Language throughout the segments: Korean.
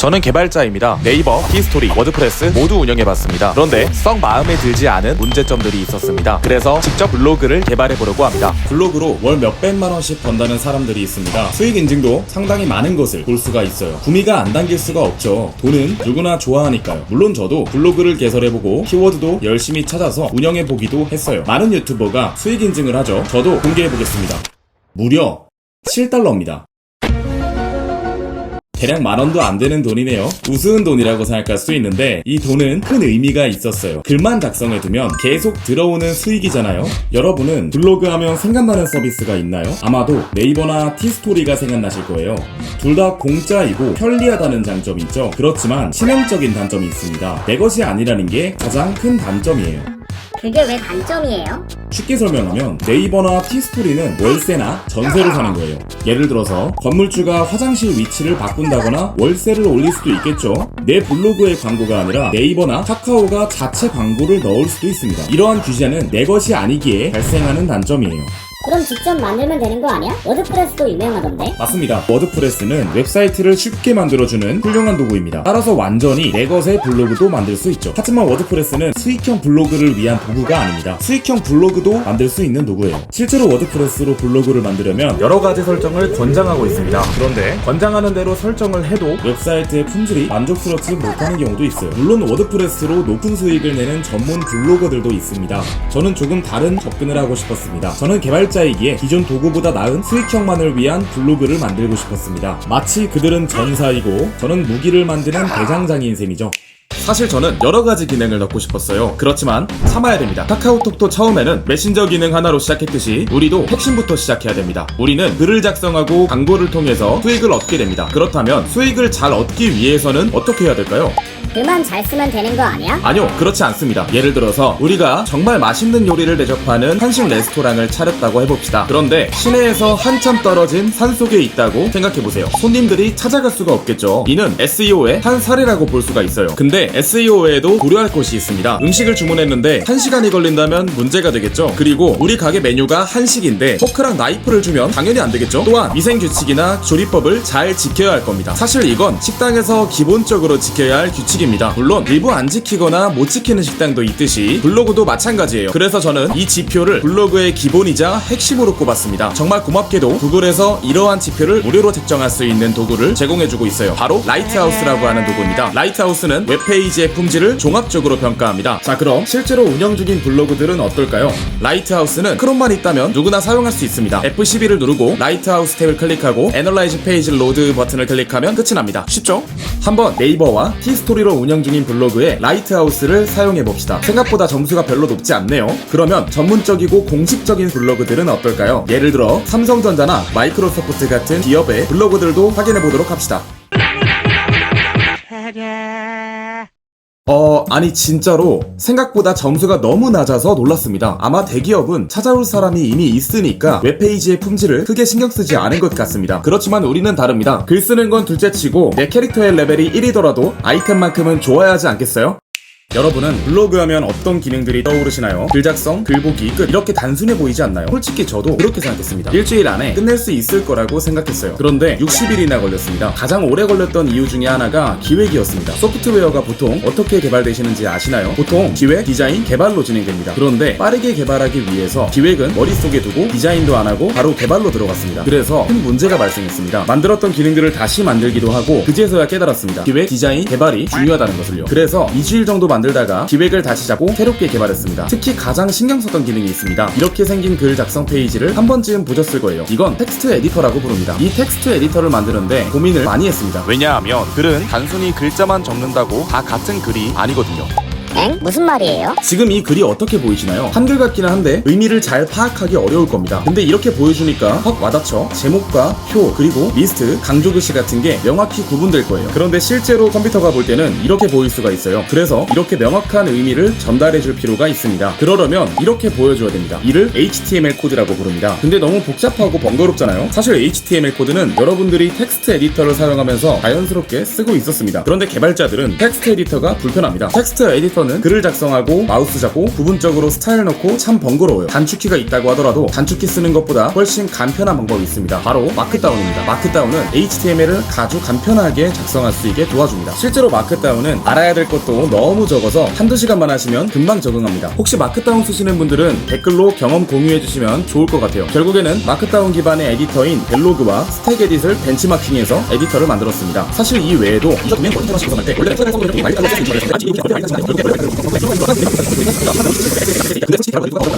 저는 개발자입니다. 네이버, 히스토리, 워드프레스 모두 운영해봤습니다. 그런데 썩 마음에 들지 않은 문제점들이 있었습니다. 그래서 직접 블로그를 개발해보려고 합니다. 블로그로 월 몇백만 원씩 번다는 사람들이 있습니다. 수익 인증도 상당히 많은 것을 볼 수가 있어요. 구미가 안 당길 수가 없죠. 돈은 누구나 좋아하니까요. 물론 저도 블로그를 개설해보고 키워드도 열심히 찾아서 운영해보기도 했어요. 많은 유튜버가 수익 인증을 하죠. 저도 공개해보겠습니다. 무려 7달러입니다. 대략 만 원도 안 되는 돈이네요. 우스운 돈이라고 생각할 수 있는데 이 돈은 큰 의미가 있었어요. 글만 작성해두면 계속 들어오는 수익이잖아요. 여러분은 블로그 하면 생각나는 서비스가 있나요? 아마도 네이버나 티스토리가 생각나실 거예요. 둘 다 공짜이고 편리하다는 장점이 있죠. 그렇지만 치명적인 단점이 있습니다. 내 것이 아니라는 게 가장 큰 단점이에요. 그게 왜 단점이에요? 쉽게 설명하면 네이버나 티스토리는 월세나 전세를 사는 거예요. 예를 들어서 건물주가 화장실 위치를 바꾼다거나 월세를 올릴 수도 있겠죠. 내 블로그의 광고가 아니라 네이버나 카카오가 자체 광고를 넣을 수도 있습니다. 이러한 규제는 내 것이 아니기에 발생하는 단점이에요. 그럼 직접 만들면 되는 거 아니야? 워드프레스도 유명하던데? 맞습니다. 워드프레스는 웹사이트를 쉽게 만들어주는 훌륭한 도구입니다. 따라서 완전히 내 것의 블로그도 만들 수 있죠. 하지만 워드프레스는 수익형 블로그를 위한 도구가 아닙니다. 수익형 블로그도 만들 수 있는 도구예요. 실제로 워드프레스로 블로그를 만들려면 여러 가지 설정을 권장하고 있습니다. 그런데 권장하는 대로 설정을 해도 웹사이트의 품질이 만족스럽지 못하는 경우도 있어요. 물론 워드프레스로 높은 수익을 내는 전문 블로거들도 있습니다. 저는 조금 다른 접근을 하고 싶었습니다. 저는 개발 자이기에 기존 도구보다 나은 수익형만을 위한 블로그를 만들고 싶었습니다. 마치 그들은 전사이고 저는 무기를 만드는 대장장이인 셈이죠. 사실 저는 여러 가지 기능을 넣고 싶었어요. 그렇지만 참아야 됩니다. 카카오톡도 처음에는 메신저 기능 하나로 시작했듯이 우리도 핵심부터 시작해야 됩니다. 우리는 글을 작성하고 광고를 통해서 수익을 얻게 됩니다. 그렇다면 수익을 잘 얻기 위해서는 어떻게 해야 될까요? 글만 잘 쓰면 되는 거 아니야? 아니요, 그렇지 않습니다. 예를 들어서 우리가 정말 맛있는 요리를 대접하는 한식 레스토랑을 차렸다고 해봅시다. 그런데 시내에서 한참 떨어진 산 속에 있다고 생각해보세요. 손님들이 찾아갈 수가 없겠죠. 이는 SEO의 한 사례라고 볼 수가 있어요. 근데 SEO에도 고려할 것이 있습니다. 음식을 주문했는데 한시간이 걸린다면 문제가 되겠죠. 그리고 우리 가게 메뉴가 한식인데 포크랑 나이프를 주면 당연히 안 되겠죠. 또한 위생 규칙이나 조리법을 잘 지켜야 할 겁니다. 사실 이건 식당에서 기본적으로 지켜야 할 규칙 입니다. 물론 일부 안 지키거나 못 지키는 식당도 있듯이 블로그도 마찬가지예요. 그래서 저는 이 지표를 블로그의 기본이자 핵심으로 꼽았습니다. 정말 고맙게도 구글에서 이러한 지표를 무료로 책정할 수 있는 도구를 제공해주고 있어요. 바로 라이트하우스라고 하는 도구입니다. 라이트하우스는 웹페이지의 품질을 종합적으로 평가합니다. 자 그럼 실제로 운영 중인 블로그들은 어떨까요? 라이트하우스는 크롬만 있다면 누구나 사용할 수 있습니다. F12를 누르고 라이트하우스 탭을 클릭하고 애널라이즈 페이지 로드 버튼을 클릭하면 끝이 납니다. 쉽죠? 한번 네이버와 티스토리로 운영 중인 블로그에 라이트하우스를 사용해 봅시다. 생각보다 점수가 별로 높지 않네요. 그러면 전문적이고 공식적인 블로그들은 어떨까요? 예를 들어 삼성전자나 마이크로소프트 같은 기업의 블로그들도 확인해 보도록 합시다. 어, 아니, 진짜로 생각보다 점수가 너무 낮아서 놀랐습니다. 아마 대기업은 찾아올 사람이 이미 있으니까 웹페이지의 품질을 크게 신경 쓰지 않은 것 같습니다. 그렇지만 우리는 다릅니다. 글 쓰는 건 둘째 치고 내 캐릭터의 레벨이 1이더라도 아이템만큼은 좋아야 하지 않겠어요? 여러분은 블로그 하면 어떤 기능들이 떠오르시나요? 글 작성, 글 보기, 끝. 이렇게 단순해 보이지 않나요? 솔직히 저도 그렇게 생각했습니다. 일주일 안에 끝낼 수 있을 거라고 생각했어요. 그런데 60일이나 걸렸습니다. 가장 오래 걸렸던 이유 중에 하나가 기획이었습니다. 소프트웨어가 보통 어떻게 개발되시는지 아시나요? 보통 기획, 디자인, 개발로 진행됩니다. 그런데 빠르게 개발하기 위해서 기획은 머릿속에 두고 디자인도 안 하고 바로 개발로 들어갔습니다. 그래서 큰 문제가 발생했습니다. 만들었던 기능들을 다시 만들기도 하고 그제서야 깨달았습니다. 기획, 디자인, 개발이 중요하다는 것을요. 그래서 2주일 정도 만 들다가 기획을 다시 잡고 새롭게 개발했습니다. 특히 가장 신경 썼던 기능이 있습니다. 이렇게 생긴 글 작성 페이지를 한 번쯤 보셨을 거예요. 이건 텍스트 에디터라고 부릅니다. 이 텍스트 에디터를 만드는데 고민을 많이 했습니다. 왜냐하면 글은 단순히 글자만 적는다고 다 같은 글이 아니거든요. 엥? 무슨 말이에요? 지금 이 글이 어떻게 보이시나요? 한글 같기는 한데 의미를 잘 파악하기 어려울 겁니다. 근데 이렇게 보여주니까 확 와닿죠? 제목과 표, 그리고 리스트, 강조 글씨 같은 게 명확히 구분될 거예요. 그런데 실제로 컴퓨터가 볼 때는 이렇게 보일 수가 있어요. 그래서 이렇게 명확한 의미를 전달해 줄 필요가 있습니다. 그러려면 이렇게 보여줘야 됩니다. 이를 HTML 코드라고 부릅니다. 근데 너무 복잡하고 번거롭잖아요? 사실 HTML 코드는 여러분들이 텍스트 에디터를 사용하면서 자연스럽게 쓰고 있었습니다. 그런데 개발자들은 텍스트 에디터가 불편합니다. 텍스트 에디터 에디터는 글을 작성하고 마우스 잡고 부분적으로 스타일 넣고 참 번거로워요. 단축키가 있다고 하더라도 단축키 쓰는 것보다 훨씬 간편한 방법이 있습니다. 바로 마크다운입니다. 마크다운은 HTML을 아주 간편하게 작성할 수 있게 도와줍니다. 실제로 마크다운은 알아야 될 것도 너무 적어서 한두 시간만 하시면 금방 적응합니다. 혹시 마크다운 쓰시는 분들은 댓글로 경험 공유해 주시면 좋을 것 같아요. 결국에는 마크다운 기반의 에디터인 벨로그와 스택 에딧을 벤치마킹해서 에디터를 만들었습니다. 사실 이 외에도 이적면 모니터로 작성할 때 원래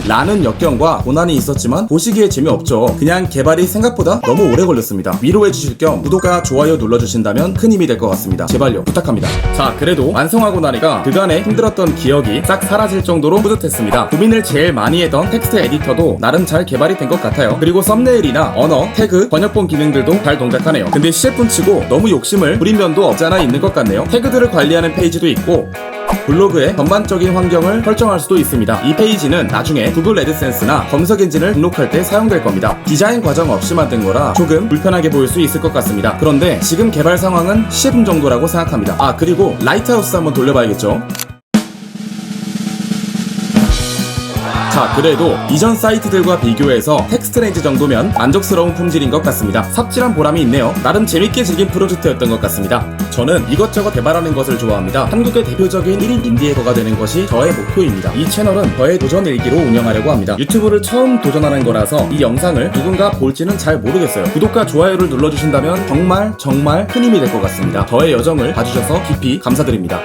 라는 역경과 고난이 있었지만 보시기에 재미없죠. 그냥 개발이 생각보다 너무 오래 걸렸습니다. 위로해 주실 겸 구독과 좋아요 눌러 주신다면 큰 힘이 될 것 같습니다. 제발요 부탁합니다. 자 그래도 완성하고 나니까 그간에 힘들었던 기억이 싹 사라질 정도로 뿌듯했습니다. 고민을 제일 많이 했던 텍스트 에디터도 나름 잘 개발이 된 것 같아요. 그리고 썸네일이나 언어, 태그, 번역본 기능들도 잘 동작하네요. 근데 CF치고 너무 욕심을 부린 면도 없지 않아 있는 것 같네요. 태그들을 관리하는 페이지도 있고 블로그의 전반적인 환경을 설정할 수도 있습니다. 이 페이지는 나중에 구글 애드센스나 검색 엔진을 등록할 때 사용될 겁니다. 디자인 과정 없이 만든 거라 조금 불편하게 보일 수 있을 것 같습니다. 그런데 지금 개발 상황은 10분 정도라고 생각합니다. 아 그리고 라이트하우스 한번 돌려봐야겠죠. 자, 그래도 이전 사이트들과 비교해서 텍스트레인지 정도면 만족스러운 품질인 것 같습니다. 삽질한 보람이 있네요. 나름 재밌게 즐긴 프로젝트였던 것 같습니다. 저는 이것저것 개발하는 것을 좋아합니다. 한국의 대표적인 1인 인디에거가 되는 것이 저의 목표입니다. 이 채널은 저의 도전 일기로 운영하려고 합니다. 유튜브를 처음 도전하는 거라서 이 영상을 누군가 볼지는 잘 모르겠어요. 구독과 좋아요를 눌러주신다면 정말 정말 큰 힘이 될 것 같습니다. 저의 여정을 봐주셔서 깊이 감사드립니다.